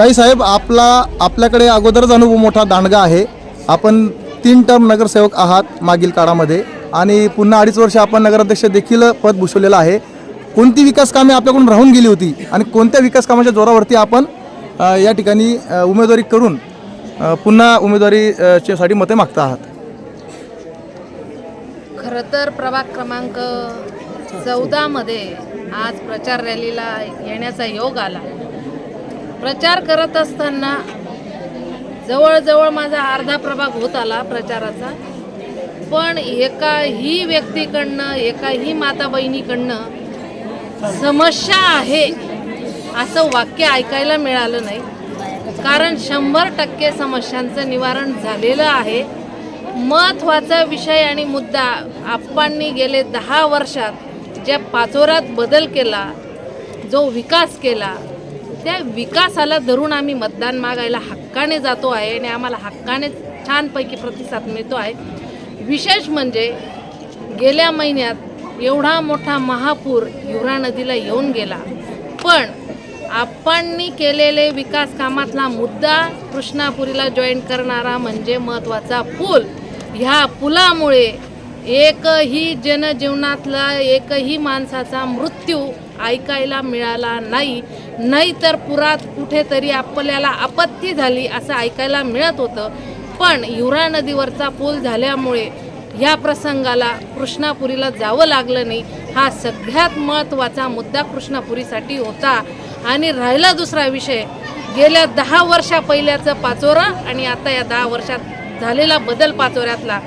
ताईसाहेब आपला आपल्याकडे अगोदरच अनुभव मोठा दांडगा आहे. आपण तीन टर्म नगरसेवक आहात मागील काळामध्ये आणि पुन्हा अडीच वर्ष आपण नगराध्यक्ष देखील पद भूषवलेलं आहे. कोणती विकास कामे आपल्याकडून राहून गेली होती आणि कोणत्या विकास कामाच्या जोरावरती आपण या ठिकाणी उमेदवारी करून पुन्हा उमेदवारी मते मागता आहात? खरं तर प्रभाग क्रमांक चौदामध्ये आज प्रचार रॅलीला येण्याचा योग आला. प्रचार करत असताना जवळजवळ माझा अर्धा प्रभाग होत आला प्रचाराचा. पण एकाही व्यक्तीकडनं एकाही माता बहिणीकडनं समस्या आहे असं वाक्य ऐकायला मिळालं नाही. कारण शंभर टक्के समस्यांचं निवारण झालेलं आहे. महत्त्वाचा विषय आणि मुद्दा आप्पांनी गेले दहा वर्षात ज्या पाचोऱ्यात बदल केला जो विकास केला त्या विकासाला धरून आम्ही मतदान मागायला हक्काने जातो आहे आणि आम्हाला हक्काने छानपैकी प्रतिसाद मिळतो आहे. विशेष म्हणजे गेल्या महिन्यात एवढा मोठा महापूर युरा नदीला येऊन गेला. पण आपणनी केलेले विकास कामातला मुद्दा कृष्णापुरीला जॉईन करणारा म्हणजे महत्त्वाचा पूल. ह्या पुलामुळे एकही जनजीवनातला एकही माणसाचा मृत्यू ऐकायला मिळाला नाही. नाहीतर पुरात कुठेतरी आपल्याला आपत्ती झाली असं ऐकायला मिळत होतं. पण युरा नदीवरचा पूल झाल्यामुळे ह्या प्रसंगाला कृष्णापुरीला जावं लागलं नाही. हा सगळ्यात महत्त्वाचा मुद्दा कृष्णापुरीसाठी होता. आणि राहिला दुसरा विषय. गेल्या दहा वर्षा पहिल्याचं पाचोरा आणि आता या दहा वर्षात झालेला बदल पाचोऱ्यातला.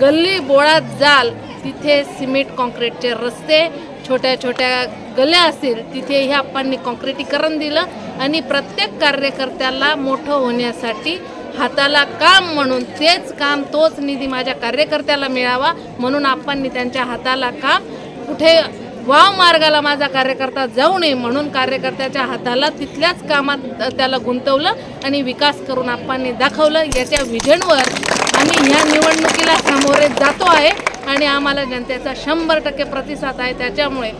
गल्ली बोळात जाल तिथे सिमेंट कॉन्क्रीटचे रस्ते छोट्या छोट्या गल्या असतील तिथे ह्या आप्पांनी कॉन्क्रिटीकरण दिलं आणि प्रत्येक कार्यकर्त्याला मोठं होण्यासाठी हाताला काम म्हणून तेच काम तोच निधी माझ्या कार्यकर्त्याला मिळावा म्हणून आप्पांनी त्यांच्या हाताला काम. कुठे वाव मार्गाला माझा कार्यकर्ता जाऊ नये म्हणून कार्यकर्त्याच्या हाताला तिथल्याच कामात त्याला गुंतवलं आणि विकास करून आप्पांनी दाखवलं. याच्या विजनवर आम्ही ह्या निवडणुकीला सामोरे जातो आहे. आणि आम्हाला जनतेचा शंभर टक्के प्रतिसाद आहे. त्याच्यामुळे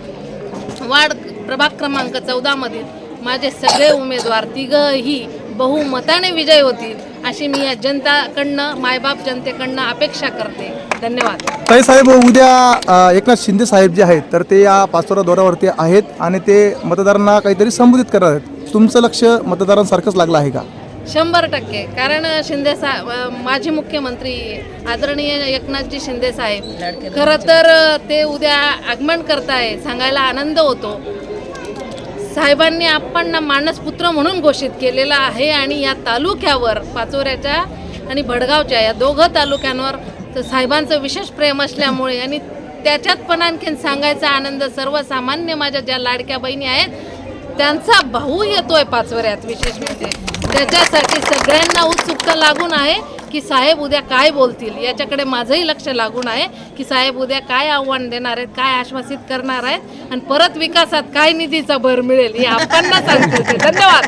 वार्ड प्रभाग क्रमांक चौदामधील माझे सगळे उमेदवार तिघही बहुमताने विजय होतील अशी मी या जनताकडनं मायबाप जनतेकडनं अपेक्षा करते. धन्यवाद. ताईसाहेब उद्या एकनाथ शिंदे साहेब जे आहेत तर ते या पाचोरा दौऱ्यावरती आहेत आणि ते मतदारांना काहीतरी संबोधित करत आहेत. तुमचं लक्ष मतदारांसारखंच लागलं आहे का? शंभर टक्के. कारण शिंदे साहेब माजी मुख्यमंत्री आदरणीय एकनाथजी शिंदे साहेब खरं तर ते उद्या आगमन करताय सांगायला आनंद होतो. साहेबांनी आपणना मानसपुत्र म्हणून घोषित केलेला आहे आणि या तालुक्यावर पाचोऱ्याच्या आणि भडगावच्या या दोघं तालुक्यांवर तर साहेबांचं विशेष प्रेम असल्यामुळे आणि त्याच्यात पण आणखीन सांगायचा आनंद सर्वसामान्य माझ्या ज्या लाडक्या बहिणी आहेत त्यांचा भाऊ येतोय पाचवऱ्यात विशेष म्हणजे. त्याच्यासाठी सगळ्यांना उत्सुकता लागून आहे की साहेब उद्या काय बोलतील. याच्याकडे माझंही लक्ष लागून आहे की साहेब उद्या काय आव्हान देणार आहेत काय आश्वासित करणार आहेत आणि परत विकासात काय निधीचा भर मिळेल हे आपण सांगतो ते. धन्यवाद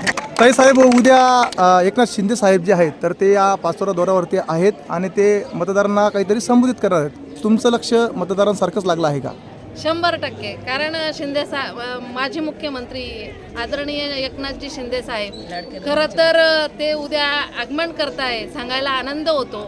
उद्या एकनाथ शिंदे साहेब जे आहेत तर ते या पाचोरा दौऱ्यावरती आहेत आणि ते मतदारांना काहीतरी संबोधित करणार आहेत. तुमचं लक्ष मतदारांसारखंच लागलं आहे का? शंभर टक्के. कारण शिंदे साहेब माजी मुख्यमंत्री आदरणीय एकनाथजी शिंदे साहेब खरं तर ते उद्या आगमन करताय सांगायला आनंद होतो.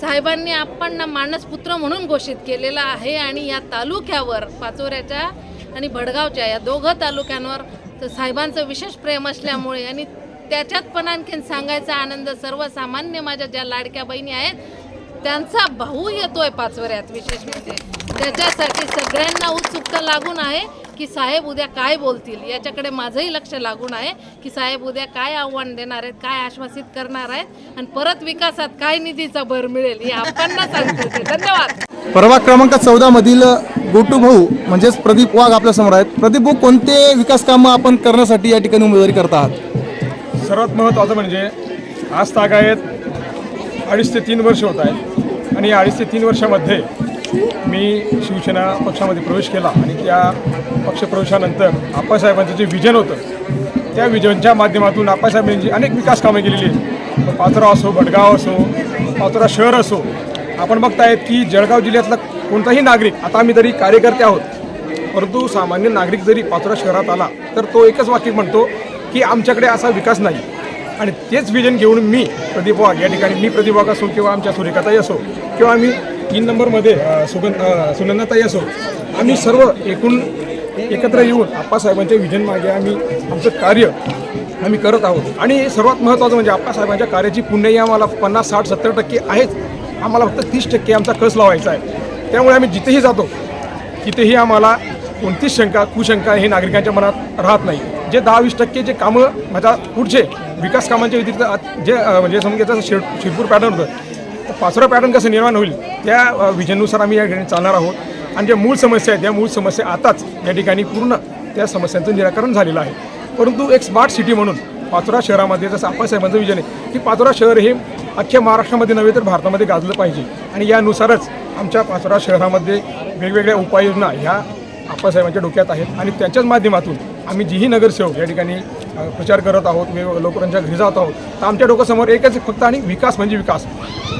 साहेबांनी आपणना मानसपुत्र म्हणून घोषित केलेला आहे आणि या तालुक्यावर पाचोऱ्याच्या आणि भडगावच्या या दोघं तालुक्यांवर तर साहेबांचं विशेष प्रेम असल्यामुळे आणि त्याच्यात पण आणखीन सांगायचा आनंद सर्वसामान्य माझ्या ज्या लाडक्या बहिणी आहेत त्यांचा भाऊ येतोय पाचवऱ्यात विशेष म्हणजे. त्याच्यासाठी सगळ्यांना उत्सुकता लागून आहे की साहेब उद्या काय बोलतील? याच्याकडे माझंही लक्ष लागून आहे की साहेब उद्या काय आव्हान देणार आहेत काय आश्वासित करणार आहेत आणि परत विकासात काय निधीचा भर मिळेल हे आपण सांगतो. धन्यवाद. प्रभाग क्रमांक चौदा मधील गोटू भाऊ म्हणजेच प्रदीप वाघ आपल्यासमोर आहेत. प्रदीप भाऊ कोणते विकास कामं आपण करण्यासाठी या ठिकाणी उमेदवारी करत आहात? सर्वात महत्त्वाचं म्हणजे आज तागायत अडीच ते तीन वर्ष होत आहेत. आणि या अडीच ते तीन वर्षामध्ये मी शिवसेना पक्षामध्ये प्रवेश केला आणि त्या पक्षप्रवेशानंतर आप्पासाहेबांचं जे विजन होतं त्या विजनच्या माध्यमातून आप्पासाहेबांची अनेक विकास कामे केलेली आहेत. पाचोरा असो भटगाव असो पाचोरा शहर असो आपण बघतायत की जळगाव जिल्ह्यातला कोणताही नागरिक आता आम्ही तरी कार्यकर्ते आहोत परंतु सामान्य नागरिक जरी पाचोरा शहरात आला तर तो एकच वाक्य म्हणतो की आमच्याकडे असा विकास नाही. आणि तेच विजन घेऊन मी प्रदीप वाघ या ठिकाणी मी प्रदीप वाघ असो किंवा आमच्या सुरेखाताही असो किंवा आम्ही तीन नंबरमध्ये सुगंध सुनंदाताई असो आम्ही सर्व एकूण एकत्र येऊन आप्पासाहेबांच्या विजन मागे आम्ही आमचं कार्य आम्ही करत आहोत. आणि सर्वात महत्त्वाचं म्हणजे आप्पासाहेबांच्या कार्याची पुण्याही आम्हाला पन्नास साठ सत्तर टक्के आहेच आम्हाला फक्त तीस टक्के आमचा कस लावायचा आहे. त्यामुळे आम्ही जिथेही जातो तिथेही आम्हाला कोणतीच शंका कुशंका हे नागरिकांच्या मनात राहत नाही. जे दहा वीस टक्के जे कामं माझ्या पुढचे विकास कामांच्या व्यतिरिक्त आत- जे म्हणजे म्हणजे समजायचं शिर शिरपूर पॅटर्न होतं तर पाचोरा पॅटर्न कसं निर्माण होईल त्या अ, विजननुसार आम्ही या ठिकाणी चालणार आहोत. आणि ज्या मूळ समस्या आहेत त्या मूळ समस्या आताच या ठिकाणी पूर्ण त्या समस्यांचं निराकरण झालेलं आहे. परंतु एक स्मार्ट सिटी म्हणून पाचोरा शहरामध्ये जसं आप्पासाहेबांचं विजन आहे की पाचोरा शहर हे अख्ख्या महाराष्ट्रामध्ये नव्हे तर भारतामध्ये गाजलं पाहिजे. आणि यानुसारच आमच्या पाचोरा शहरामध्ये वेगवेगळ्या उपाययोजना ह्या आप्पासाहेबांच्या डोक्यात आहेत. आणि त्याच्याच माध्यमातून आम्ही जीही नगरसेवक या ठिकाणी प्रचार करत आहोत वेग लोकांच्या घरी जात आहोत. तर आमच्या डोक्यासमोर एकच फक्त आणि विकास म्हणजे विकास.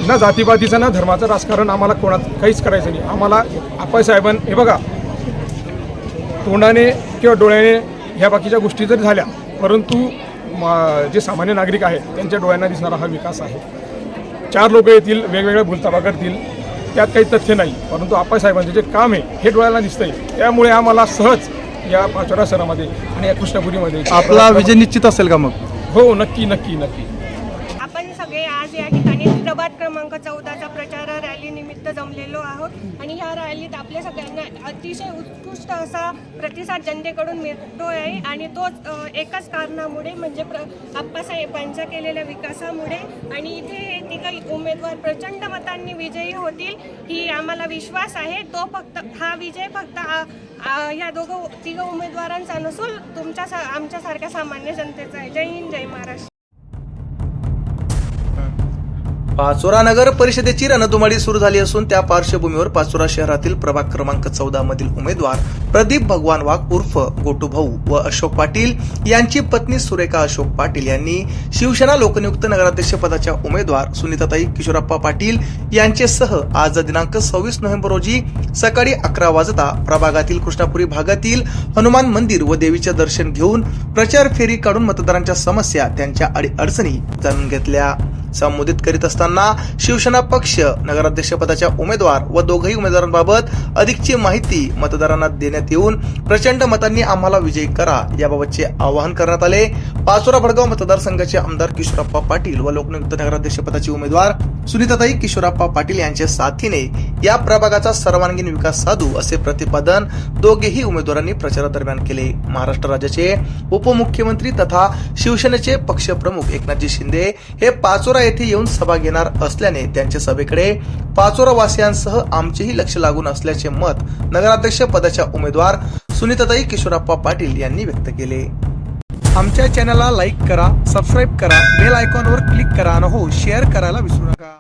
ना जातीपातीचं ना धर्माचं राजकारण आम्हाला कोणात काहीच करायचं नाही. आम्हाला आप्पासाहेबां हे बघा तोंडाने किंवा डोळ्याने ह्या बाकीच्या गोष्टी जरी झाल्या परंतु म- जे सामान्य नागरिक आहेत त्यांच्या डोळ्यांना दिसणारा हा विकास आहे. चार लोक येतील वेगवेगळ्या भूलताबा करतील त्यात काही तथ्य नाही. परंतु आप्पासाहेबांचं जे काम आहे हे डोळ्यांना दिसतंय. त्यामुळे आम्हाला सहज या पाचोरा शहरामध्ये आणि या कृष्णपुरीमध्ये आपला विजय निश्चित असेल का मग? हो नक्की नक्की नक्की. आपण सगळे आज या ठिकाणी प्रभात क्रमांक चौदाचा प्रचार रॅली निमित्त जमलेलो आहोत. आणि ह्या रॅलीत आपल्या सगळ्यांना अतिशय उत्कृष्ट असा प्रतिसाद जनतेकडून मिळतो आहे. आणि तोच एकाच कारणामुळे म्हणजे प्र आप्पासाहेबांच्या केलेल्या विकासामुळे. आणि इथे हे उमेदवार प्रचंड मतांनी विजयी होतील ही आम्हाला विश्वास आहे. तो फक्त हा विजय फक्त ह्या दोघं तिघं उमेदवारांचा नसून तुमच्या सा- आमच्यासारख्या सामान्य जनतेचा आहे. जय हिंद जय महाराष्ट्र. पाचोरा नगर परिषदेची रणधुमाडी सुरू झाली असून त्या पार्श्वभूमीवर पाचोरा शहरातील प्रभाग क्रमांक चौदा मधील उमेदवार प्रदीप भगवान वाघ उर्फ गोटू भाऊ व अशोक पाटील यांची पत्नी सुरेखा अशोक पाटील यांनी शिवसेना लोकनियुक्त नगराध्यक्ष पदाच्या उमेदवार सुनीताताई किशोरप्पा पाटील यांचेसह आज दिनांक सव्वीस नोव्हेंबर रोजी सकाळी अकरा वाजता प्रभागातील कृष्णापुरी भागातील हनुमान मंदिर व देवीचे दर्शन घेऊन प्रचार फेरी काढून मतदारांच्या समस्या त्यांच्या अडीअडचणी जाणून घेतल्या. संबोधित करीत असताना शिवसेना पक्ष नगराध्यक्ष पदाच्या उमेदवार व दोघही उमेदवारांबाबत अधिकची माहिती मतदारांना देण्यात येऊन प्रचंड मतांनी आम्हाला विजयी करा याबाबतचे आवाहन करण्यात आले. पाचोरा भडगाव मतदारसंघाचे आमदार किशोरप्पा पाटील व लोकनियुक्त नगराध्यक्ष पदाचे उमेदवार सुनीताताई किशोरप्पा पाटील यांच्या साथीने या प्रभागाचा सर्वांगीण विकास साधू असे प्रतिपादन दोघेही उमेदवारांनी प्रचारादरम्यान केले. महाराष्ट्र राज्याचे उपमुख्यमंत्री तथा शिवसेनेचे पक्षप्रमुख एकनाथजी शिंदे हे पाचोरा येथे येऊन सभा घेणार असल्याने त्यांच्या सभेकडे पाचोरा वासियांसह आमचेही लक्ष लागून असल्याचे मत नगराध्यक्ष पदाच्या उमेदवार सुनीताताई किशोरप्पा पाटील यांनी व्यक्त केले. आमच्या चॅनलला लाईक करा सबस्क्राईब करा बेल आयकॉनवर क्लिक करा आणि हो शेअर करायला विसरू नका.